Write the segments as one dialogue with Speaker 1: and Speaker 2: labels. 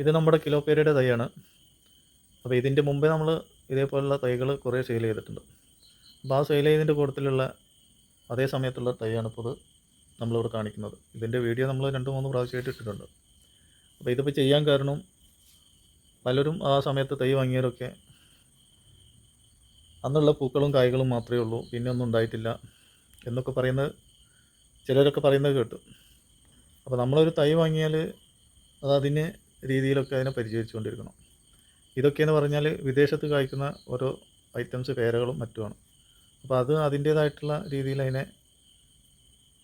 Speaker 1: ഇത് നമ്മുടെ കിലോ പേരയുടെ തൈയാണ്. അപ്പോൾ ഇതിന്റെ മുമ്പേ നമ്മൾ ഇതേപോലുള്ള തൈകൾ കുറേ സെയിൽ ചെയ്തിട്ടുണ്ട്. അപ്പോൾ ആ സെയിൽ ചെയ്തതിന്റെ കൂട്ടത്തിലുള്ള അതേ സമയത്തുള്ള തൈയാണ് ഇപ്പോൾ ഇത് നമ്മളിവിടെ കാണിക്കുന്നത്. ഇതിന്റെ വീഡിയോ നമ്മൾ രണ്ട് മൂന്ന് പ്രാവശ്യമായിട്ട് ഇട്ടിട്ടുണ്ട്. അപ്പോൾ ഇതിപ്പോൾ ചെയ്യാൻ കാരണം പലരും ആ സമയത്ത് തൈ വാങ്ങിയവരൊക്കെ അന്നുള്ള പൂക്കളും കായ്കളും മാത്രമേ ഉള്ളൂ. പിന്നെ ഒന്നും ഉണ്ടായിട്ടില്ല എന്നൊക്കെ പറയുന്നത് ചിലരൊക്കെ പറയുന്നത് കേട്ടു. അപ്പോൾ നമ്മളൊരു തൈ വാങ്ങിയാൽ അത് അതിന് രീതിയിലൊക്കെ അതിനെ പരിചരിച്ചുകൊണ്ടിരിക്കണം ഇതൊക്കെയെന്ന് പറഞ്ഞാൽ വിദേശത്ത് കായ്ക്കുന്ന ഓരോ ഐറ്റംസ് പേരകളും മറ്റുമാണ്. അപ്പോൾ അത് അതിന്റേതായിട്ടുള്ള രീതിയിൽ അതിനെ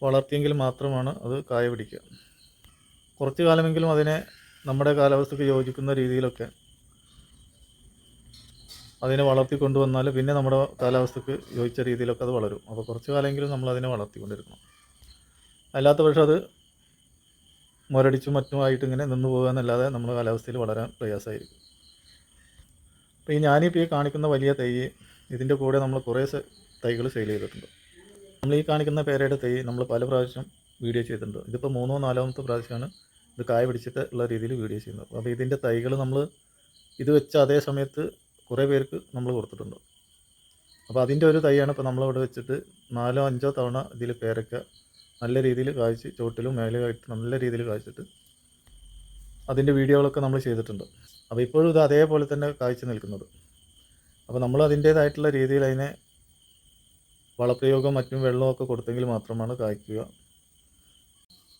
Speaker 1: വളർത്തിയെങ്കിൽ മാത്രമാണ് അത് കായ പിടിക്കുക. കുറച്ച് കാലമെങ്കിലും അതിനെ നമ്മുടെ കാലാവസ്ഥയ്ക്ക് യോജിക്കുന്ന രീതിയിലൊക്കെ അതിനെ വളർത്തി കൊണ്ടുവന്നാൽ പിന്നെ നമ്മുടെ കാലാവസ്ഥയ്ക്ക് യോജിച്ച രീതിയിലൊക്കെ അത് വളരും. അപ്പോൾ കുറച്ച് കാലമെങ്കിലും നമ്മൾ അതിനെ വളർത്തിക്കൊണ്ടിരിക്കണം. അല്ലാത്ത പക്ഷേ അത് മുരടിച്ചും മറ്റുമായിട്ട് ഇങ്ങനെ നിന്ന് പോകുക എന്നല്ലാതെ നമ്മുടെ കാലാവസ്ഥയിൽ വളരാൻ പ്രയാസമായിരിക്കും. അപ്പോൾ ഈ ഞാനിപ്പോൾ ഈ കാണിക്കുന്ന വലിയ തൈ ഇതിന്റെ കൂടെ നമ്മൾ കുറേ തൈകൾ സെയിൽ ചെയ്തിട്ടുണ്ട്. നമ്മൾ ഈ കാണിക്കുന്ന പേരയുടെ തൈ നമ്മൾ പല പ്രാവശ്യം വീഡിയോ ചെയ്തിട്ടുണ്ട്. ഇതിപ്പോൾ മൂന്നോ നാലാമത്തെ പ്രാവശ്യമാണ് ഇത് കായ പിടിച്ചിട്ട് ഉള്ള രീതിയിൽ വീഡിയോ ചെയ്യുന്നത്. അപ്പോൾ ഇതിന്റെ തൈകൾ നമ്മൾ ഇത് വെച്ച അതേ സമയത്ത് കുറേ പേർക്ക് നമ്മൾ കൊടുത്തിട്ടുണ്ട്. അപ്പോൾ അതിന്റെ ഒരു തൈയാണ് ഇപ്പോൾ നമ്മളിവിടെ വെച്ചിട്ട് നാലോ അഞ്ചോ തവണ ഇതിൽ പേരക്ക നല്ല രീതിയിൽ കായ്ച്ച് ചുവട്ടിലും മേലെയായിട്ട് നല്ല രീതിയിൽ കായ്ച്ചിട്ട് അതിന്റെ വീഡിയോകളൊക്കെ നമ്മൾ ചെയ്തിട്ടുണ്ട്. അപ്പോൾ ഇപ്പോഴും ഇത് അതേപോലെ തന്നെ കാഴ്ച നിൽക്കുന്നത്. അപ്പോൾ നമ്മൾ അതിന്റേതായിട്ടുള്ള രീതിയിൽ അതിനെ വളപ്രയോഗം മറ്റും വെള്ളമൊക്കെ കൊടുത്തെങ്കിൽ മാത്രമാണ് കായ്ക്കുക.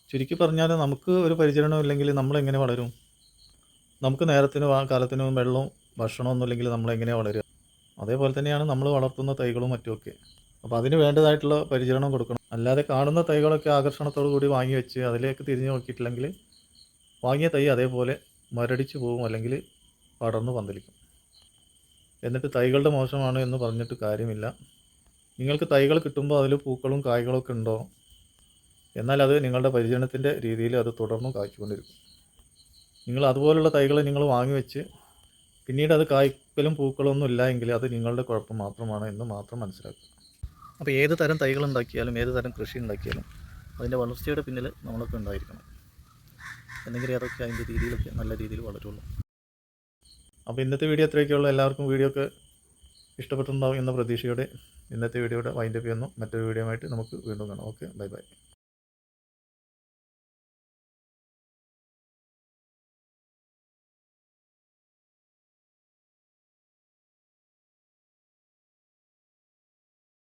Speaker 1: ചുരുക്കി പറഞ്ഞാൽ നമുക്ക് ഒരു പരിചരണം ഇല്ലെങ്കിൽ നമ്മളെങ്ങനെ വളരും? നമുക്ക് നേരത്തിനും കാലത്തിനും വെള്ളവും ഭക്ഷണമൊന്നും ഇല്ലെങ്കിൽ നമ്മളെങ്ങനെ വളരുക? അതേപോലെ തന്നെയാണ് നമ്മൾ വളർത്തുന്ന തൈകളും മറ്റുമൊക്കെ. അപ്പോൾ അതിന് വേണ്ടതായിട്ടുള്ള പരിചരണം കൊടുക്കണം. അല്ലാതെ കാണുന്ന തൈകളൊക്കെ ആകർഷണത്തോടു കൂടി വാങ്ങി വെച്ച് അതിലേക്ക് തിരിഞ്ഞു നോക്കിയിട്ടില്ലെങ്കിൽ വാങ്ങിയ തൈ അതേപോലെ മരടിച്ച് പോകും അല്ലെങ്കിൽ പടർന്ന് പന്തലിക്കും. എന്നിട്ട് തൈകളുടെ മോശമാണ് എന്ന് പറഞ്ഞിട്ട് കാര്യമില്ല. നിങ്ങൾക്ക് തൈകൾ കിട്ടുമ്പോൾ അതിൽ പൂക്കളും കായ്കളൊക്കെ ഉണ്ടോ? എന്നാൽ അത് നിങ്ങളുടെ പരിചരണത്തിന്റെ രീതിയിൽ അത് തുടർന്നും കായ്ച്ചുകൊണ്ടിരിക്കും. നിങ്ങൾ അതുപോലുള്ള തൈകൾ നിങ്ങൾ വാങ്ങി വെച്ച് പിന്നീട് അത് കായ്ക്കലും പൂക്കളൊന്നും ഇല്ല എങ്കിൽ അത് നിങ്ങളുടെ കുഴപ്പം മാത്രമാണ് എന്ന് മാത്രം മനസ്സിലാക്കുക. അപ്പോൾ ഏത് തരം തൈകൾ ഉണ്ടാക്കിയാലും ഏത് തരം കൃഷി ഉണ്ടാക്കിയാലും അതിന്റെ വളർച്ചയുടെ പിന്നിൽ നമ്മളൊക്കെ ഉണ്ടായിരിക്കണം. എന്തെങ്കിലും അതൊക്കെ അതിന്റെ രീതിയിലൊക്കെ നല്ല രീതിയിൽ വളരുള്ളൂ. അപ്പോൾ ഇന്നത്തെ വീഡിയോ അത്രയൊക്കെയുള്ള എല്ലാവർക്കും വീഡിയോ ഒക്കെ ഇഷ്ടപ്പെട്ടിട്ടുണ്ടാവും എന്ന പ്രതീക്ഷയോടെ ഇന്നത്തെ വീഡിയോയുടെ വൈൻഡപ്പ് ചെയ്യുന്നു. മറ്റൊരു വീഡിയോ ആയിട്ട് നമുക്ക് വീണ്ടും കാണാം. Okay bye bye.